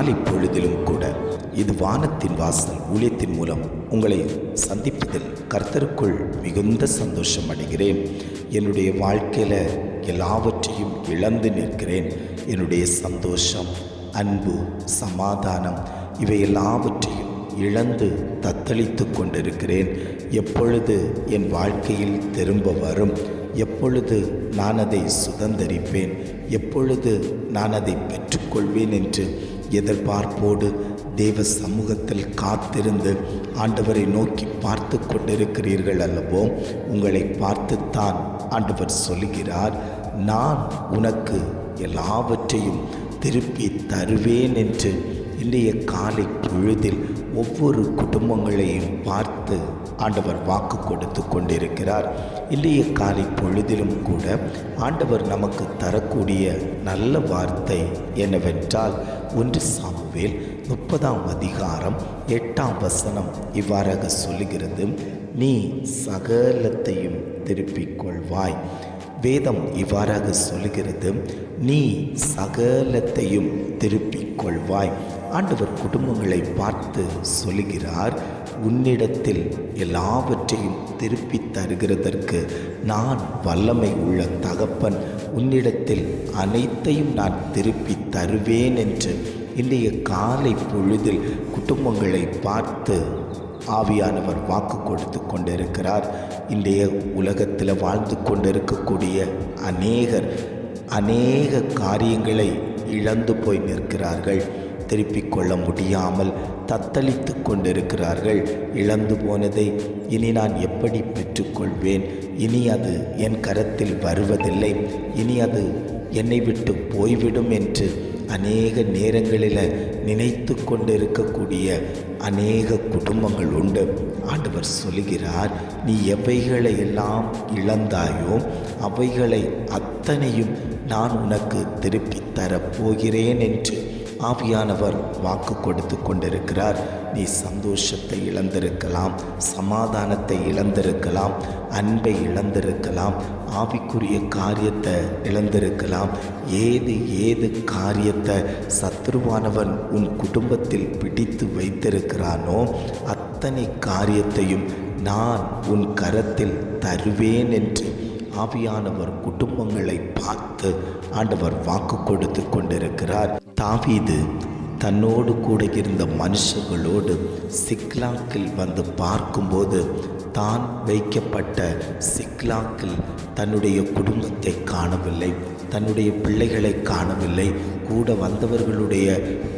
காலை பொழுதிலும் கூட இது வானத்தின் வாசல் ஊழியத்தின் மூலம் உங்களை சந்திப்பதில் கர்த்தருக்குள் மிகுந்த சந்தோஷம் அடைகிறேன். என்னுடைய வாழ்க்கையில் எல்லாவற்றையும் இழந்து நிற்கிறேன். என்னுடைய சந்தோஷம் அன்பு சமாதானம் இவை எல்லாவற்றையும் இழந்து தத்தளித்து கொண்டிருக்கிறேன். எப்பொழுது என் வாழ்க்கையில் திரும்ப வரும்? எப்பொழுது நான் அதை சுதந்தரிப்பேன்? எப்பொழுது நான் அதை பெற்றுக்கொள்வேன் என்று எதிர்பார்ப்போடு தேவ சமூகத்தில் காத்திருந்து ஆண்டவரை நோக்கி பார்த்து கொண்டிருக்கிறீர்கள் அல்லவோ உங்களை பார்த்துத்தான் ஆண்டவர் சொல்லுகிறார். நான் உனக்கு எல்லாவற்றையும் திருப்பி தருவேன் என்று இன்றைய காலை பொழுதில் ஒவ்வொரு குடும்பங்களையும் பார்த்து ஆண்டவர் வாக்கு கொடுத்து கொண்டிருக்கிறார். இன்றைய காலை பொழுதிலும் கூட ஆண்டவர் நமக்கு தரக்கூடிய நல்ல வார்த்தை என்னவென்றால் ஒன்று சாமுவேல் முப்பதாம் அதிகாரம் எட்டாம் வசனம் இவ்வாறாக சொல்லுகிறது நீ சகலத்தையும் திருப்பிக் கொள்வாய். வேதம் இவ்வாறாக சொல்லுகிறது நீ சகலத்தையும் திருப்பிக் கொள்வாய். ஆண்டவர் குடும்பங்களை பார்த்து சொல்லுகிறார் உன்னிடத்தில் எல்லாவற்றையும் திருப்பி தருகிறதற்கு நான் வல்லமை உள்ள தகப்பன். உன்னிடத்தில் அனைத்தையும் நான் திருப்பி தருவேன் என்று இன்றைய காலை பொழுதில் குடும்பங்களை பார்த்து ஆவியானவர் வாக்கு கொடுத்து கொண்டிருக்கிறார். இன்றைய உலகத்தில் வாழ்ந்து கொண்டிருக்கக்கூடிய அநேகர் அநேக காரியங்களை இழந்து போய் நிற்கிறார்கள். திருப்பிக் கொள்ள முடியாமல் தத்தளித்து கொண்டிருக்கிறார்கள். இழந்து போனதை இனி நான் எப்படி பெற்றுக்கொள்வேன் இனி அது என் கரத்தில் வருவதில்லை. இனி அது என்னை விட்டு போய்விடும் என்று அநேக நேரங்களில் நினைத்து கொண்டிருக்கக்கூடிய அநேக குடும்பங்கள் உண்டு. ஆண்டவர் சொல்லுகிறார் நீ எவைகளை எல்லாம் இழந்தாயோ அவைகளை அத்தனையும் நான் உனக்கு திருப்பி தரப்போகிறேன் என்று. ஆவியானவர் வாக்கு கொடுத்து கொண்டிருக்கிறார். நீ சந்தோஷத்தை இழந்திருக்கலாம் சமாதானத்தை இழந்திருக்கலாம் அன்பை இழந்திருக்கலாம் ஆவிக்குரிய காரியத்தை இழந்திருக்கலாம். ஏது ஏது காரியத்தை சத்ருவானவன் உன் குடும்பத்தில் பிடித்து வைத்திருக்கிறானோ அத்தனை காரியத்தையும் நான் உன் கரத்தில் தருவேன் என்று ஆவியானவர் குடும்பங்களை பார்த்து ஆண்டவர் வாக்கு கொடுத்து கொண்டிருக்கிறார். தாவீது தன்னோடு கூட இருந்த மனுஷர்களோடு சிக்லாக்கில் வந்து பார்க்கும்போது தான் வைக்கப்பட்ட சிக்லாக்கில் தன்னுடைய குடும்பத்தை காணவில்லை தன்னுடைய பிள்ளைகளை காணவில்லை கூட வந்தவர்களுடைய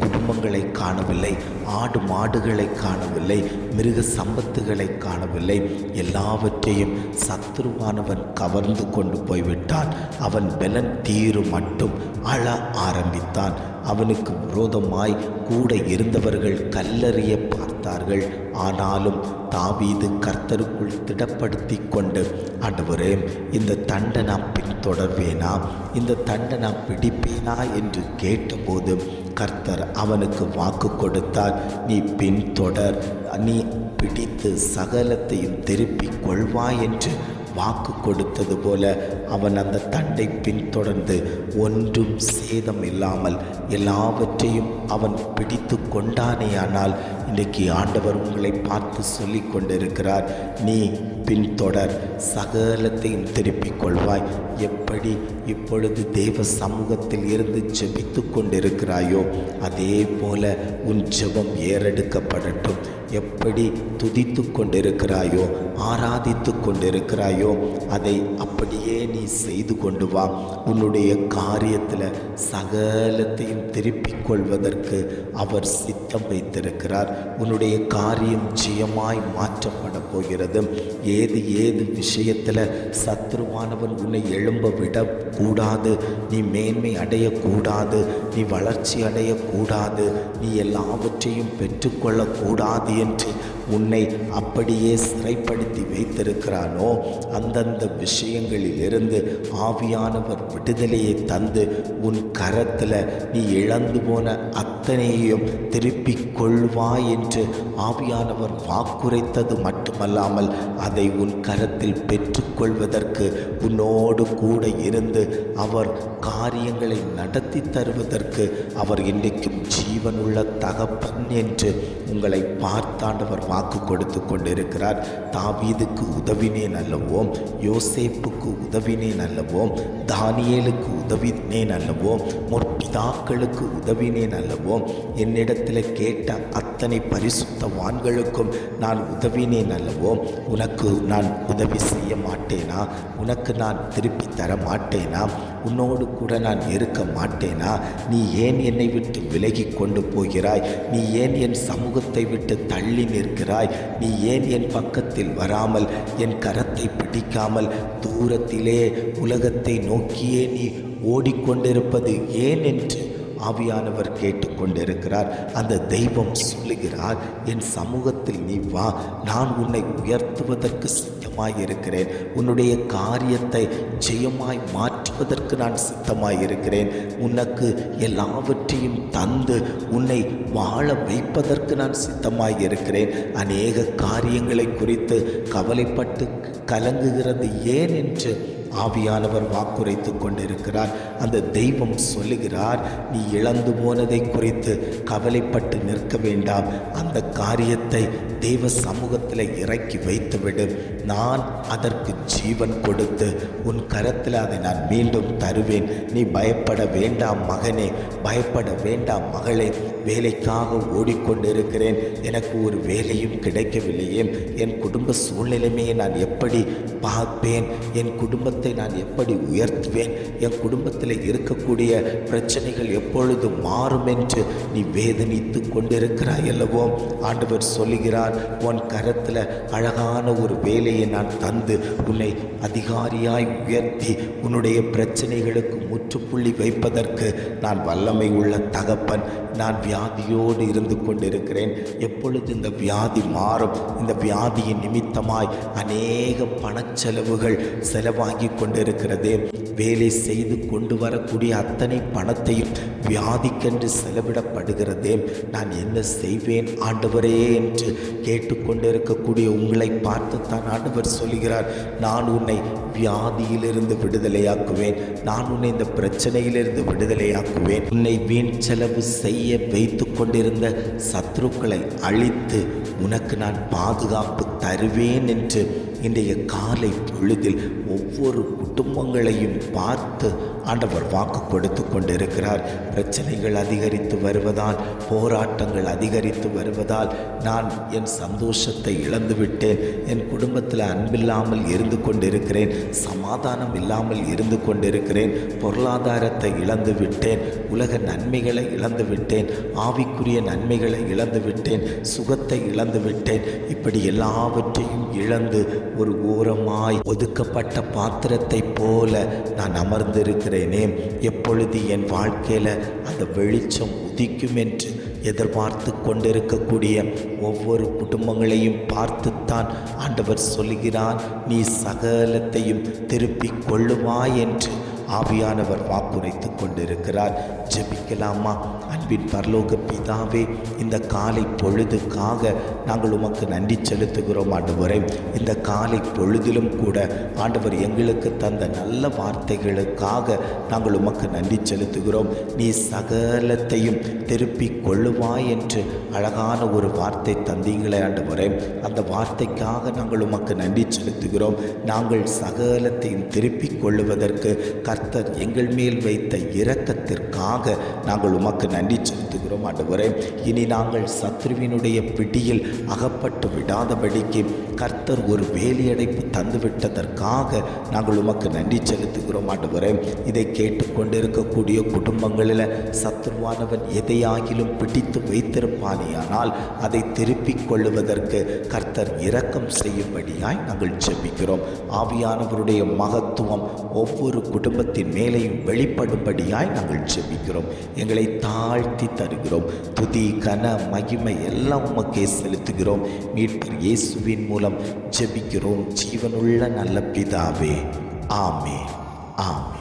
குடும்பங்களை காணவில்லை ஆடு மாடுகளை காணவில்லை மிருக சம்பத்துகளை காணவில்லை எல்லாவற்றையும் சத்ருவானவன் கவர்ந்து கொண்டு போய்விட்டான். அவன் பலன் தீரு மட்டும் அழ ஆரம்பித்தான். அவனுக்கு விரோதமாய் கூட இருந்தவர்கள் கல்லறிய பார்த்தார்கள். ஆனாலும் தாவீது கர்த்தருக்குள் திடப்படுத்தி கொண்டு ஆண்டவரே இந்த தண்டை நான் பின்தொடர்வேனா இந்த தண்டை நான் பிடிப்பேனா? என்று கேட்டபோது கர்த்தர் அவனுக்கு வாக்கு கொடுத்தார் நீ பின்தொடர் நீ பிடித்து சகலத்தையும் திருப்பிக் கொள்வாய் என்று வாக்கு கொடுத்தது போல அவன் அந்த தண்டை பின்தொடர்ந்து ஒன்றும் சேதம் இல்லாமல் எல்லாவற்றையும் அவன் பிடித்து கொண்டானேயானால் இன்றைக்கு ஆண்டவர் உங்களை பார்த்து சொல்லி கொண்டிருக்கிறார். நீ பின்தொடர் சகலத்தையும் திருப்பிக் கொள்வாய். எப்படி இப்பொழுது தேவ சமூகத்தில் இருந்து ஜெபித்து கொண்டிருக்கிறாயோ அதே போல உன் ஜெபம் ஏறெடுக்கப்படட்டும். எப்படி துதித்து கொண்டிருக்கிறாயோ ஆராதித்து கொண்டிருக்கிறாயோ அதை அப்படியே நீ செய்து கொண்டு வா. உன்னுடைய காரியத்தில் சகலத்தையும் திருப்பிக் கொள்வதற்கு அவர் சித்தம் வைத்திருக்கிறார். உன்னுடைய காரியம் ஜெயமாய் மாற்றப்பட போகிறது. ஏது ஏது விஷயத்தில் சத்ருவானவன் உன்னை எழும்ப விடக்கூடாது. நீ மேன்மை அடையக்கூடாது. நீ வளர்ச்சி அடையக்கூடாது. நீ எல்லாவற்றையும் பெற்றுக்கொள்ளக்கூடாது என்று உன்னை அப்படியே சிறைப்படுத்தி வைத்திருக்கிறானோ? அந்தந்த விஷயங்களிலிருந்து ஆவியானவர் விடுதலையை தந்து உன் கரத்தில் நீ இழந்து போன அத் அத்தனையும் திருப்பிக் கொள்வாய் என்று ஆவியானவர் வாக்குரைத்தது மட்டுமல்லாமல் அதை உன் கரத்தில் பெற்றுக்கொள்வதற்கு உன்னோடு கூட இருந்து அவர் காரியங்களை நடத்தி தருவதற்கு அவர் இன்றைக்கும் ஜீவனுள்ள தகப்பன் என்று உங்களை பார்த்தாண்டவர் வாக்கு கொடுத்து கொண்டிருக்கிறார். தாவீதுக்கு உதவினேன் அல்லவோம் யோசேப்புக்கு உதவினேன் அல்லவோம் தானியேலுக்கு உதவினேன் அல்லவோம் முற்பிதாக்களுக்கு உதவினேன் அல்லவோ என்னிடத்தில் கேட்ட அத்தனை பரிசுத்தவான்களுக்கும் நான் உதவினேன் அல்லவோ? உனக்கு நான் உதவி செய்ய மாட்டேனா? உனக்கு நான் திருப்பி தர மாட்டேனா? உன்னோடு கூட நான் இருக்க மாட்டேனா? நீ ஏன் என்னை விட்டு விலகி கொண்டு போகிறாய்? நீ ஏன் என் சமூகத்தை விட்டு தள்ளி நிற்கிறாய்? நீ ஏன் என் பக்கத்தில் வராமல் என் கரத்தை பிடிக்காமல் தூரத்திலே உலகத்தை நோக்கியே நீ ஓடிக்கொண்டிருப்பது ஏன் என்று ஆவியானவர் கேட்டுக்கொண்டிருக்கிறார். அந்த தெய்வம் சொல்லுகிறார் என் சமூகத்தில் நீ வா நான் உன்னை உயர்த்துவதற்கு சித்தமாய் இருக்கிறேன் உன்னுடைய காரியத்தை ஜெயமாய் மாற்றுவதற்கு நான் சித்தமாய் இருக்கிறேன் உனக்கு எல்லாவற்றையும் தந்து உன்னை வாழ வைப்பதற்கு நான் சித்தமாய் இருக்கிறேன் அநேக காரியங்களை குறித்து கவலைப்பட்டு கலங்குகிறது ஏன் என்று ஆவியானவர் வாக்குரைத்து கொண்டிருக்கிறார். அந்த தெய்வம் சொல்லுகிறார் நீ இழந்து போனதை குறித்து கவலைப்பட்டு நிற்க வேண்டாம். அந்த காரியத்தை தெய்வ சமூகத்தில் இறக்கி வைத்துவிடும் நான் அதற்கு ஜீவன் கொடுத்து உன் கரத்தில் அதை நான் மீண்டும் தருவேன். நீ பயப்பட வேண்டாம் மகனே பயப்பட வேண்டாம் மகளே. வேலைக்காக ஓடிக்கொண்டிருக்கிறேன். எனக்கு ஒரு வேலையும் கிடைக்கவில்லையே. என் குடும்ப சூழ்நிலைமையை நான் எப்படி பார்ப்பேன்? என் குடும்பத்தை நான் எப்படி உயர்த்துவேன்? என் குடும்பத்தில் இருக்கக்கூடிய பிரச்சனைகள் எப்பொழுது மாறும் என்று நீ வேதனித்து கொண்டிருக்கிறாய் அல்லவோ? ஆண்டவர் சொல்லுகிறார் உன் கரத்தில் அழகான ஒரு வேலையை நான் தந்து உன்னை அதிகாரியாய் உயர்த்தி உன்னுடைய பிரச்சனைகளுக்கு முற்றுப்புள்ளி வைப்பதற்கு நான் வல்லமை உள்ள தகப்பன். நான் வியாதியோடு இருந்து கொண்டிருக்கிறேன். எப்பொழுது இந்த வியாதி மாறும்? இந்த வியாதியின் நிமித்தமாய் அநேக பணச்செலவுகள் செலவாகி கொண்டிருக்கிறது. வேலை செய்து கொண்டு வரக்கூடிய அத்தனை பணத்தையும் வியாதிக்கென்று செலவிடப்படுகிறதே. நான் என்ன செய்வேன் ஆண்டவரே என்று கேட்டுக்கொண்டிருக்கக்கூடிய உங்களை பார்த்துத்தான் ஆண்டவர் சொல்கிறார் நான் உன்னை வியாதியிலிருந்து விடுதலையாக்குவேன். நான் உன்னை இந்த பிரச்சனையிலிருந்து விடுதலையாக்குவேன். உன்னை வீண் செலவு செய்ய வைத்து கொண்டிருந்த சத்ருக்களை அழித்து உனக்கு நான் பாதுகாப்பு தருவேன் என்று இன்றைய காலை பொழுதில் ஒவ்வொரு குடும்பங்களையும் பார்த்து ஆண்டவர் வாக்கு கொடுத்து கொண்டிருக்கிறார். பிரச்சனைகள் அதிகரித்து வருவதால் போராட்டங்கள் அதிகரித்து வருவதால் நான் என் சந்தோஷத்தை இழந்துவிட்டேன். என் குடும்பத்தில் அன்பில்லாமல் இருந்து கொண்டிருக்கிறேன். சமாதானம் இல்லாமல் இருந்து கொண்டிருக்கிறேன். பொருளாதாரத்தை இழந்து விட்டேன் உலக நன்மைகளை இழந்து விட்டேன் ஆவிக்குரிய நன்மைகளை இழந்து விட்டேன் சுகத்தை இழந்து விட்டேன் இப்படி எல்லாவற்றையும் இழந்து ஒரு ஓரமாய் ஒதுக்கப்பட்ட பாத்திரத்தை போல நான் அமர்ந்திருக்கிறேனே. எப்பொழுது என் வாழ்க்கையில் அந்த வெளிச்சம் உதிக்கும் என்று எதிர்பார்த்து கொண்டிருக்கக்கூடிய ஒவ்வொரு குடும்பங்களையும் பார்த்துத்தான் ஆண்டவர் சொல்கிறார் நீ சகலத்தையும் திருப்பிக் கொள்ளுவாய் என்று ஆவியானவர் வாக்குரைத்து கொண்டிருக்கிறார். ஜெபிக்கலாமா? அன்பின் பரலோக பிதாவே இந்த காலை பொழுதுக்காக நாங்கள் உமக்கு நன்றி செலுத்துகிறோம் ஆண்டவரே. இந்த காலை பொழுதிலும் கூட ஆண்டவர் எங்களுக்கு தந்த நல்ல வார்த்தைகளுக்காக நாங்கள் உமக்கு நன்றி செலுத்துகிறோம். நீ சகலத்தையும் திருப்பி கொள்ளுவாய் என்று அழகான ஒரு வார்த்தை தந்தீங்களே ஆண்டவரே. அந்த வார்த்தைக்காக நாங்கள் உமக்கு நன்றி செலுத்துகிறோம். நாங்கள் சகலத்தையும் திருப்பி கொள்ளுவதற்கு கர்த்தர் எங்கள் மேல் வைத்த இரக்கத்திற்காக நாங்கள் உமக்கு நன்றி செலுத்துகிறோம் ஆண்டவரே. இனி நாங்கள் சத்ருவினுடைய பிடியில் அகப்பட்டு விடாதபடிக்கு கர்த்தர் ஒரு வேலியடைப்பு தந்துவிட்டதற்காக நாங்கள் உமக்கு நன்றி செலுத்துகிறோம் ஆண்டவரே. இதை கேட்டுக்கொண்டிருக்கக்கூடிய குடும்பங்களில் சத்ருவானவன் எதையாகிலும் பிடித்து வைத்திருப்பானேயானால் அதை திருப்பிக் கொள்ளுவதற்கு கர்த்தர் இரக்கம் செய்யும்படியாய் நாங்கள் செபிக்கிறோம் ஆவியானவருடைய மகத்துவம் ஒவ்வொரு குடும்பத்தின் மேலேயும் வெளிப்படும்படியாய் நாங்கள் செபிக்கிறோம் எங்களை தாழ்த்தி தருகிறோம். துதி கன மகிமை எல்லாம் உமக்கே செலுத்துகிறோம். மீட்பர் இயேசுவின் மூலம் ஜெபிக்கிறோம். ஜீவனுள்ள நல்ல பிதாவே. ஆமே ஆம்